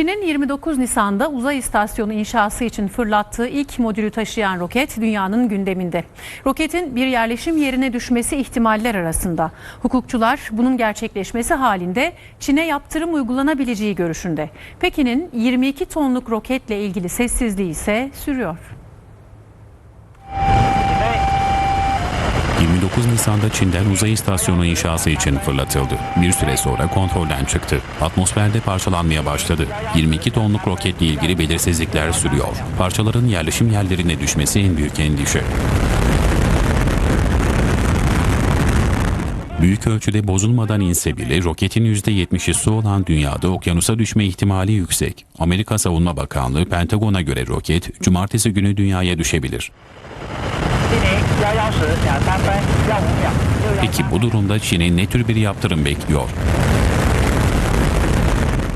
Çin'in 29 Nisan'da uzay istasyonu inşası için fırlattığı ilk modülü taşıyan roket dünyanın gündeminde. Roketin bir yerleşim yerine düşmesi ihtimaller arasında. Hukukçular bunun gerçekleşmesi halinde Çin'e yaptırım uygulanabileceği görüşünde. Pekin'in 22 tonluk roketle ilgili sessizliği ise sürüyor. 29 Nisan'da Çin'den uzay istasyonu inşası için fırlatıldı. Bir süre sonra kontrolden çıktı. Atmosferde parçalanmaya başladı. 22 tonluk roketle ilgili belirsizlikler sürüyor. Parçaların yerleşim yerlerine düşmesi en büyük endişe. Büyük ölçüde bozulmadan inse bile roketin %70'i su olan dünyada okyanusa düşme ihtimali yüksek. Amerika Savunma Bakanlığı Pentagon'a göre roket cumartesi günü dünyaya düşebilir. Peki bu durumda Çin'i ne tür bir yaptırım bekliyor?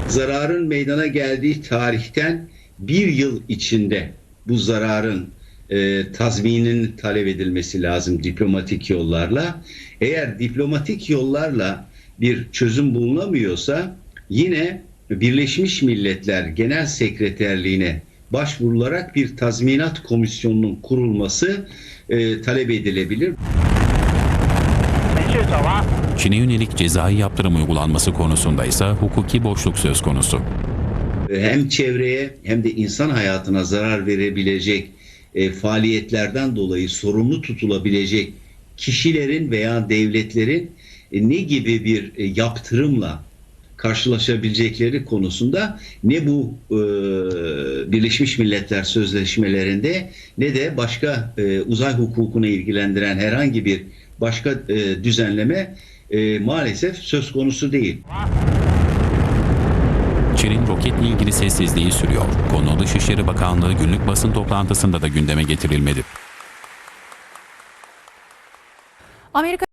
Zararın meydana geldiği tarihten bir yıl içinde bu zararın e, tazminin talep edilmesi lazım diplomatik yollarla. Eğer diplomatik yollarla bir çözüm bulunamıyorsa yine Birleşmiş Milletler Genel Sekreterliğine başvurularak bir tazminat komisyonunun kurulması e, talep edilebilir. Çin'e yönelik cezai yaptırım uygulanması konusunda ise hukuki boşluk söz konusu. E, hem çevreye hem de insan hayatına zarar verebilecek e, faaliyetlerden dolayı sorumlu tutulabilecek kişilerin veya devletlerin e, ne gibi bir e, yaptırımla karşılaşabilecekleri konusunda ne bu e, Birleşmiş Milletler sözleşmelerinde ne de başka e, uzay hukukuna ilgilendiren herhangi bir başka e, düzenleme e, maalesef söz konusu değil. Çin'in roketle ilgili sessizliği sürüyor. Konu Dışişleri Bakanlığı günlük basın toplantısında da gündeme getirilmedi. Amerika